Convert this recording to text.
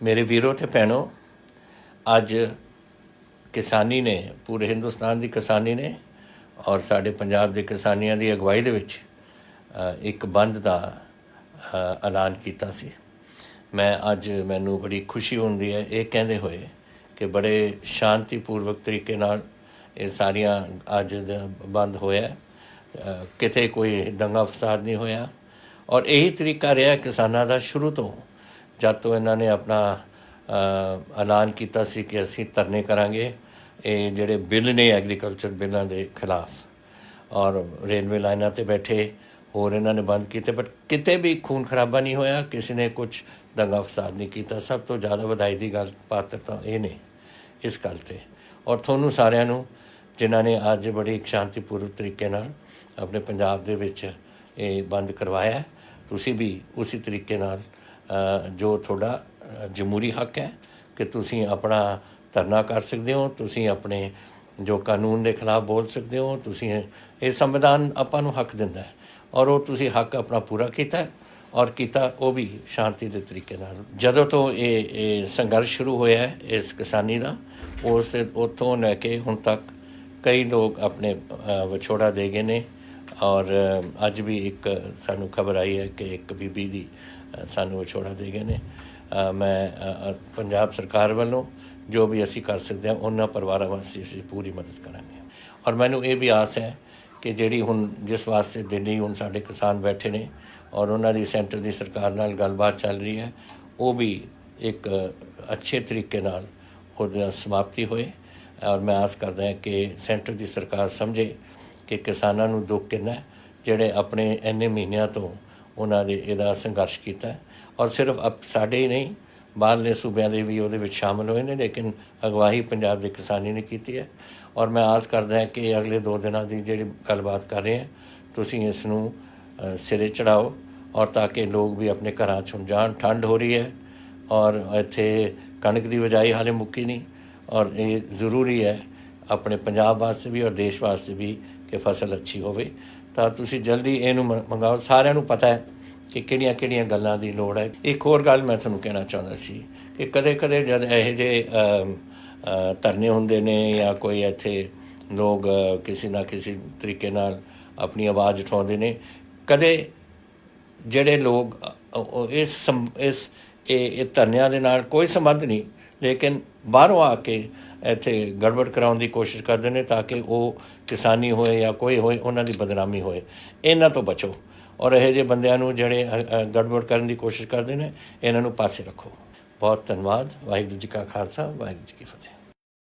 ਮੇਰੇ ਵੀਰੋ ਤੇ ਭੈਣੋ, ਅੱਜ ਕਿਸਾਨੀ ਨੇ, ਪੂਰੇ ਹਿੰਦੁਸਤਾਨ ਦੀ ਕਿਸਾਨੀ ਨੇ ਔਰ ਸਾਡੇ ਪੰਜਾਬ ਦੇ ਕਿਸਾਨੀਆਂ ਦੀ ਅਗਵਾਈ ਦੇ ਵਿੱਚ ਇੱਕ ਬੰਦ ਦਾ ਐਲਾਨ ਕੀਤਾ ਸੀ। ਮੈਂ ਅੱਜ ਮੈਨੂੰ ਬੜੀ ਖੁਸ਼ੀ ਹੁੰਦੀ ਹੈ, ਇਹ ਕਹਿੰਦੇ ਹੋਏ ਕਿ ਬੜੇ ਸ਼ਾਂਤੀਪੂਰਵਕ ਤਰੀਕੇ ਨਾਲ ਇਹ ਸਾਰੀਆਂ ਅੱਜ ਦਾ ਬੰਦ ਹੋਇਆ ਕਿਤੇ ਕੋਈ ਦੰਗਾ ਫਸਾਦ ਨਹੀਂ ਹੋਇਆ। ਔਰ ਇਹੀ ਤਰੀਕਾ ਰਿਹਾ ਕਿਸਾਨਾਂ ਦਾ ਸ਼ੁਰੂ ਤੋਂ। ਜਦ ਤੋਂ ਇਹਨਾਂ ਨੇ ਆਪਣਾ ਐਲਾਨ ਕੀਤਾ ਸੀ ਕਿ ਅਸੀਂ ਧਰਨੇ ਕਰਾਂਗੇ, ਇਹ ਜਿਹੜੇ ਬਿੱਲ ਨੇ ਐਗਰੀਕਲਚਰ ਬਿੱਲਾਂ ਦੇ ਖਿਲਾਫ, ਔਰ ਰੇਲਵੇ ਲਾਈਨਾਂ ਤੇ ਬੈਠੇ, ਹੋਰ ਇਹਨਾਂ ਨੇ ਬੰਦ ਕੀਤੇ ਬਟ ਕਿਤੇ ਵੀ ਖੂਨ ਖਰਾਬਾ ਨਹੀਂ ਹੋਇਆ, ਕਿਸੇ ਨੇ ਕੁਝ ਦੰਗਾ ਫਸਾਦ ਨਹੀਂ ਕੀਤਾ। ਸਭ ਤੋਂ ਜ਼ਿਆਦਾ ਵਧਾਈ ਦੀ ਗੱਲ ਪਾਤਰ ਤਾਂ ਇਹ ਨੇ, ਇਸ ਗੱਲ ਤੇ। ਔਰ ਤੁਹਾਨੂੰ ਸਾਰਿਆਂ ਨੂੰ, ਜਿਨ੍ਹਾਂ ਨੇ ਅੱਜ ਬੜੀ ਸ਼ਾਂਤੀਪੂਰਵਕ ਤਰੀਕੇ ਨਾਲ ਆਪਣੇ ਪੰਜਾਬ ਦੇ ਵਿੱਚ ਇਹ ਬੰਦ ਕਰਵਾਇਆ, ਤੁਸੀਂ ਵੀ ਉਸੇ ਤਰੀਕੇ ਨਾਲ ਜੋ ਤੁਹਾਡਾ ਜਮਹੂਰੀ ਹੱਕ ਹੈ ਕਿ ਤੁਸੀਂ ਆਪਣਾ ਧਰਨਾ ਕਰ ਸਕਦੇ ਹੋ, ਤੁਸੀਂ ਆਪਣੇ ਜੋ ਕਾਨੂੰਨ ਦੇ ਖਿਲਾਫ ਬੋਲ ਸਕਦੇ ਹੋ, ਤੁਸੀਂ ਇਹ ਸੰਵਿਧਾਨ ਆਪਾਂ ਨੂੰ ਹੱਕ ਦਿੰਦਾ ਹੈ ਔਰ ਉਹ ਤੁਸੀਂ ਹੱਕ ਆਪਣਾ ਪੂਰਾ ਕੀਤਾ ਔਰ ਕੀਤਾ ਉਹ ਵੀ ਸ਼ਾਂਤੀ ਦੇ ਤਰੀਕੇ ਨਾਲ। ਜਦੋਂ ਤੋਂ ਇਹ ਇਹ ਸੰਘਰਸ਼ ਸ਼ੁਰੂ ਹੋਇਆ ਇਸ ਕਿਸਾਨੀ ਦਾ, ਉਸ ਦੇ ਉੱਥੋਂ ਲੈ ਕੇ ਹੁਣ ਤੱਕ ਕਈ ਲੋਕ ਆਪਣੇ ਵਿਛੋੜਾ ਦੇ ਗਏ ਨੇ ਔਰ ਅੱਜ ਵੀ ਇੱਕ ਸਾਨੂੰ ਖਬਰ ਆਈ ਹੈ ਕਿ ਇੱਕ ਬੀਬੀ ਦੀ ਸਾਨੂੰ ਵਿਛੋੜਾ ਦੇ ਗਏ ਨੇ। ਮੈਂ ਪੰਜਾਬ ਸਰਕਾਰ ਵੱਲੋਂ ਜੋ ਵੀ ਅਸੀਂ ਕਰ ਸਕਦੇ ਹਾਂ, ਉਹਨਾਂ ਪਰਿਵਾਰਾਂ ਵਾਸਤੇ ਅਸੀਂ ਪੂਰੀ ਮਦਦ ਕਰਾਂਗੇ। ਔਰ ਮੈਨੂੰ ਇਹ ਵੀ ਆਸ ਹੈ ਕਿ ਜਿਹੜੀ ਹੁਣ ਜਿਸ ਵਾਸਤੇ ਦਿੱਲੀ ਹੁਣ ਸਾਡੇ ਕਿਸਾਨ ਬੈਠੇ ਨੇ ਔਰ ਉਹਨਾਂ ਦੀ ਸੈਂਟਰ ਦੀ ਸਰਕਾਰ ਨਾਲ ਗੱਲਬਾਤ ਚੱਲ ਰਹੀ ਹੈ, ਉਹ ਵੀ ਇੱਕ ਅੱਛੇ ਤਰੀਕੇ ਨਾਲ ਉਹਦਾ ਸਮਾਪਤੀ ਹੋਏ। ਔਰ ਮੈਂ ਆਸ ਕਰਦਾ ਹਾਂ ਕਿ ਸੈਂਟਰ ਦੀ ਸਰਕਾਰ ਸਮਝੇ ਕਿ ਕਿਸਾਨਾਂ ਨੂੰ ਦੁੱਖ ਕਿੰਨਾ ਜਿਹੜੇ ਆਪਣੇ ਇੰਨੇ ਮਹੀਨਿਆਂ ਤੋਂ ਉਹਨਾਂ ਦੇ ਇਹਦਾ ਸੰਘਰਸ਼ ਕੀਤਾ ਔਰ ਸਿਰਫ ਅਪ, ਸਾਡੇ ਹੀ ਨਹੀਂ, ਬਾਹਰਲੇ ਸੂਬਿਆਂ ਦੇ ਵੀ ਉਹਦੇ ਵਿੱਚ ਸ਼ਾਮਲ ਹੋਏ ਨੇ, ਲੇਕਿਨ ਅਗਵਾਈ ਪੰਜਾਬ ਦੇ ਕਿਸਾਨੀ ਨੇ ਕੀਤੀ ਹੈ। ਔਰ ਮੈਂ ਆਸ ਕਰਦਾ ਹਾਂ ਕਿ ਅਗਲੇ 2 ਦਿਨਾਂ ਦੀ ਜਿਹੜੀ ਗੱਲਬਾਤ ਕਰ ਰਹੇ ਹਾਂ, ਤੁਸੀਂ ਇਸ ਨੂੰ ਸਿਰੇ ਚੜਾਓ ਔਰ ਤਾਂ ਕਿ ਲੋਕ ਵੀ ਆਪਣੇ ਘਰਾਂ ਚੋਂ ਜਾਣ ਠੰਡ ਹੋ ਰਹੀ ਹੈ ਔਰ ਇੱਥੇ ਕਣਕ ਦੀ ਵਜਾਈ ਹਾਲੇ ਮੁੱਕੀ ਨਹੀਂ ਔਰ ਇਹ ਜ਼ਰੂਰੀ ਹੈ, ਆਪਣੇ ਪੰਜਾਬ ਵਾਸਤੇ ਵੀ ਔਰ ਦੇਸ਼ ਵਾਸਤੇ ਵੀ ਕਿ ਫਸਲ ਅੱਛੀ ਹੋਵੇ, ਤਾਂ ਤੁਸੀਂ ਜਲਦੀ ਇਹਨੂੰ ਮੰਗਾਓ। ਸਾਰਿਆਂ ਨੂੰ ਪਤਾ ਹੈ ਕਿ ਕਿਹੜੀਆਂ ਕਿਹੜੀਆਂ ਗੱਲਾਂ ਦੀ ਲੋੜ ਹੈ। ਇੱਕ ਹੋਰ ਗੱਲ ਮੈਂ ਤੁਹਾਨੂੰ ਕਹਿਣਾ ਚਾਹੁੰਦਾ ਸੀ ਕਿ ਕਦੇ ਕਦੇ ਜਦ ਇਹੋ ਜਿਹੇ ਧਰਨੇ ਹੁੰਦੇ ਨੇ ਜਾਂ ਕੋਈ ਇੱਥੇ ਲੋਕ ਕਿਸੇ ਨਾ ਕਿਸੇ ਤਰੀਕੇ ਨਾਲ ਆਪਣੀ ਆਵਾਜ਼ ਉਠਾਉਂਦੇ ਨੇ, ਕਦੇ ਜਿਹੜੇ ਲੋਕ ਇਸ ਸੰ- ਇਸ ਇਹ ਧਰਨਿਆਂ ਦੇ ਨਾਲ ਕੋਈ ਸੰਬੰਧ ਨਹੀਂ। ਲੇਕਿਨ ਬਾਹਰੋਂ ਆ ਕੇ ਇੱਥੇ ਗੜਬੜ ਕਰਾਉਣ ਦੀ ਕੋਸ਼ਿਸ਼ ਕਰਦੇ ਨੇ ਤਾਂ ਕਿ ਉਹ ਕਿਸਾਨੀ ਹੋਏ ਜਾਂ ਕੋਈ ਹੋਏ, ਉਹਨਾਂ ਦੀ ਬਦਨਾਮੀ ਹੋਏ। ਇਹਨਾਂ ਤੋਂ ਬਚੋ ਔਰ ਇਹੋ ਜਿਹੇ ਬੰਦਿਆਂ ਨੂੰ ਜਿਹੜੇ ਗੜਬੜ ਕਰਨ ਦੀ ਕੋਸ਼ਿਸ਼ ਕਰਦੇ ਨੇ, ਇਹਨਾਂ ਨੂੰ ਪਾਸੇ ਰੱਖੋ। ਬਹੁਤ ਧੰਨਵਾਦ। ਵਾਹਿਗੁਰੂ ਜੀ ਕਾ ਖਾਲਸਾ, ਵਾਹਿਗੁਰੂ ਜੀ ਕੀ ਫਤਿਹ।